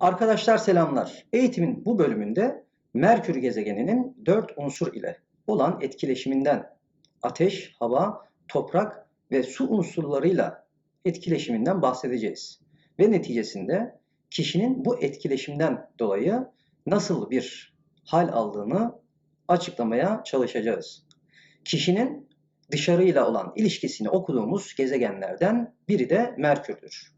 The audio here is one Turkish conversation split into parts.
Arkadaşlar selamlar. Eğitimin bu bölümünde Merkür gezegeninin dört unsur ile olan etkileşiminden, ateş, hava, toprak ve su unsurlarıyla etkileşiminden bahsedeceğiz. Ve neticesinde kişinin bu etkileşimden dolayı nasıl bir hal aldığını açıklamaya çalışacağız. Kişinin dışarıyla olan ilişkisini okuduğumuz gezegenlerden biri de Merkür'dür.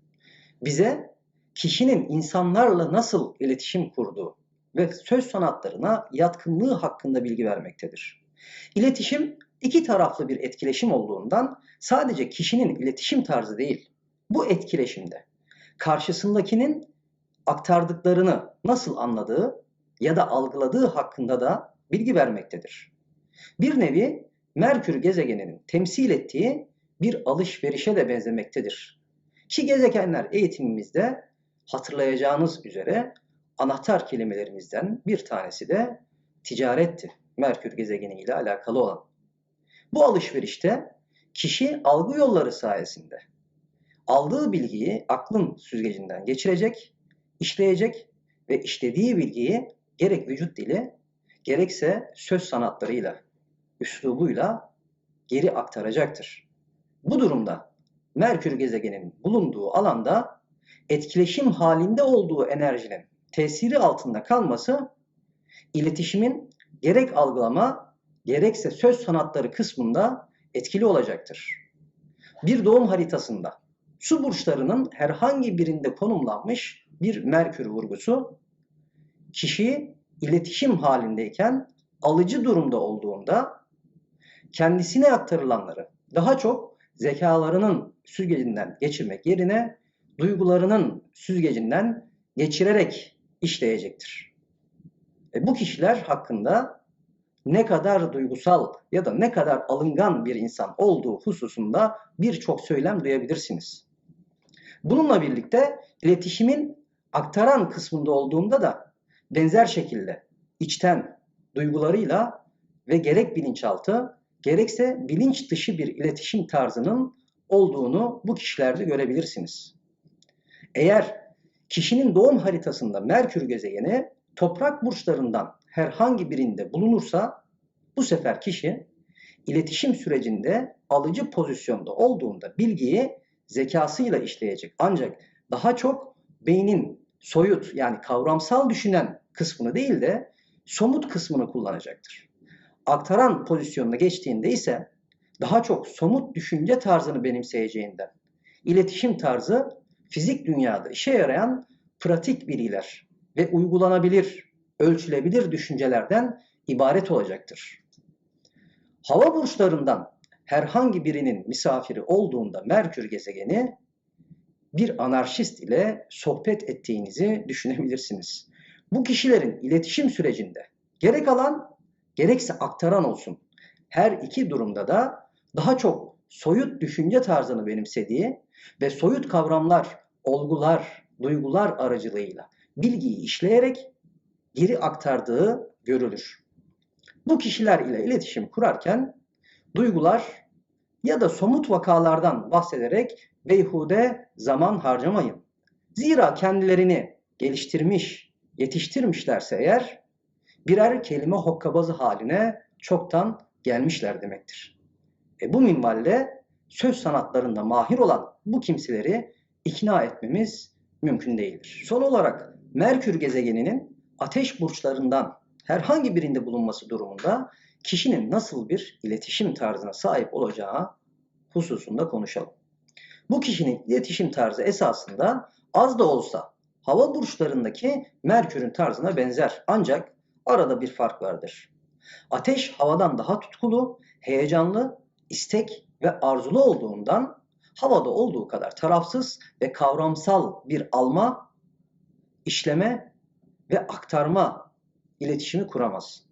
Bize kişinin insanlarla nasıl iletişim kurduğu ve söz sanatlarına yatkınlığı hakkında bilgi vermektedir. İletişim iki taraflı bir etkileşim olduğundan sadece kişinin iletişim tarzı değil, bu etkileşimde karşısındakinin aktardıklarını nasıl anladığı ya da algıladığı hakkında da bilgi vermektedir. Bir nevi Merkür gezegeninin temsil ettiği bir alışverişe de benzemektedir. Ki gezegenler eğitimimizde hatırlayacağınız üzere anahtar kelimelerimizden bir tanesi de ticaretti. Merkür gezegeni ile alakalı olan. Bu alışverişte kişi algı yolları sayesinde aldığı bilgiyi aklın süzgecinden geçirecek, işleyecek ve işlediği bilgiyi gerek vücut dili gerekse söz sanatlarıyla, üslubuyla geri aktaracaktır. Bu durumda Merkür gezegenin bulunduğu alanda etkileşim halinde olduğu enerjinin tesiri altında kalması iletişimin gerek algılama gerekse söz sanatları kısmında etkili olacaktır. Bir doğum haritasında su burçlarının herhangi birinde konumlanmış bir Merkür vurgusu kişi iletişim halindeyken alıcı durumda olduğunda kendisine aktarılanları daha çok zekalarının süzgecinden geçirmek yerine duygularının süzgecinden geçirerek işleyecektir. E bu kişiler hakkında ne kadar duygusal ya da ne kadar alıngan bir insan olduğu hususunda birçok söylem duyabilirsiniz. Bununla birlikte iletişimin aktaran kısmında olduğunda da benzer şekilde içten duygularıyla ve gerek bilinçaltı gerekse bilinç dışı bir iletişim tarzının olduğunu bu kişilerde görebilirsiniz. Eğer kişinin doğum haritasında Merkür gezegeni toprak burçlarından herhangi birinde bulunursa bu sefer kişi iletişim sürecinde alıcı pozisyonda olduğunda bilgiyi zekasıyla işleyecek. Ancak daha çok beynin soyut yani kavramsal düşünen kısmını değil de somut kısmını kullanacaktır. Aktaran pozisyonuna geçtiğinde ise daha çok somut düşünce tarzını benimseyeceğinden iletişim tarzı fizik dünyada işe yarayan pratik bilgiler ve uygulanabilir, ölçülebilir düşüncelerden ibaret olacaktır. Hava burçlarından herhangi birinin misafiri olduğunda Merkür gezegeni bir anarşist ile sohbet ettiğinizi düşünebilirsiniz. Bu kişilerin iletişim sürecinde gerek alan gerekse aktaran olsun. Her iki durumda da daha çok soyut düşünce tarzını benimsediği ve soyut kavramlar, olgular, duygular aracılığıyla bilgiyi işleyerek geri aktardığı görülür. Bu kişiler ile iletişim kurarken duygular ya da somut vakalardan bahsederek beyhude zaman harcamayın. Zira kendilerini geliştirmiş, yetiştirmişlerse eğer birer kelime hokkabazı haline çoktan gelmişler demektir. E bu minvalde söz sanatlarında mahir olan bu kimseleri ikna etmemiz mümkün değildir. Son olarak Merkür gezegeninin ateş burçlarından herhangi birinde bulunması durumunda kişinin nasıl bir iletişim tarzına sahip olacağı hususunda konuşalım. Bu kişinin iletişim tarzı esasında az da olsa hava burçlarındaki Merkür'ün tarzına benzer ancak arada bir fark vardır. Ateş havadan daha tutkulu, heyecanlı, istek ve arzulu olduğundan havada olduğu kadar tarafsız ve kavramsal bir alma, işleme ve aktarma iletişimi kuramaz.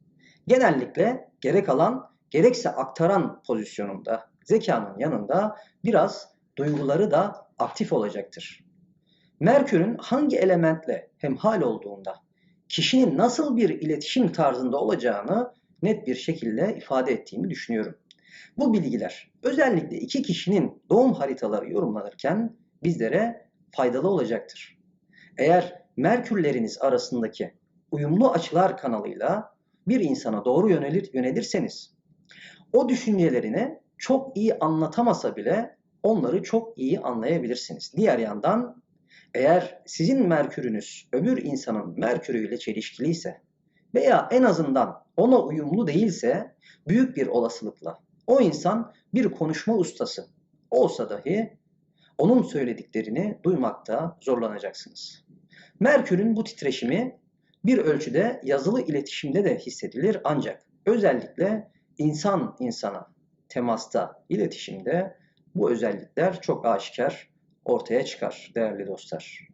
Genellikle gerek alan gerekse aktaran pozisyonunda zekanın yanında biraz duyguları da aktif olacaktır. Merkür'ün hangi elementle hemhal olduğunda kişinin nasıl bir iletişim tarzında olacağını net bir şekilde ifade ettiğimi düşünüyorum. Bu bilgiler özellikle iki kişinin doğum haritaları yorumlanırken bizlere faydalı olacaktır. Eğer Merkürleriniz arasındaki uyumlu açılar kanalıyla bir insana doğru yönelir, yönelirseniz o düşüncelerini çok iyi anlatamasa bile onları çok iyi anlayabilirsiniz. Diğer yandan eğer sizin Merkürünüz öbür insanın Merkürüyle çelişkiliyse veya en azından ona uyumlu değilse büyük bir olasılıkla o insan bir konuşma ustası olsa dahi onun söylediklerini duymakta zorlanacaksınız. Merkür'ün bu titreşimi bir ölçüde yazılı iletişimde de hissedilir ancak özellikle insan insana temasta, iletişimde bu özellikler çok aşikar ortaya çıkar değerli dostlar.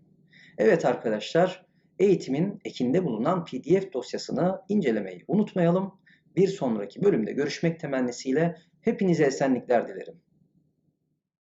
Evet arkadaşlar, eğitimin ekinde bulunan PDF dosyasını incelemeyi unutmayalım. Bir sonraki bölümde görüşmek temennisiyle hepinize esenlikler dilerim.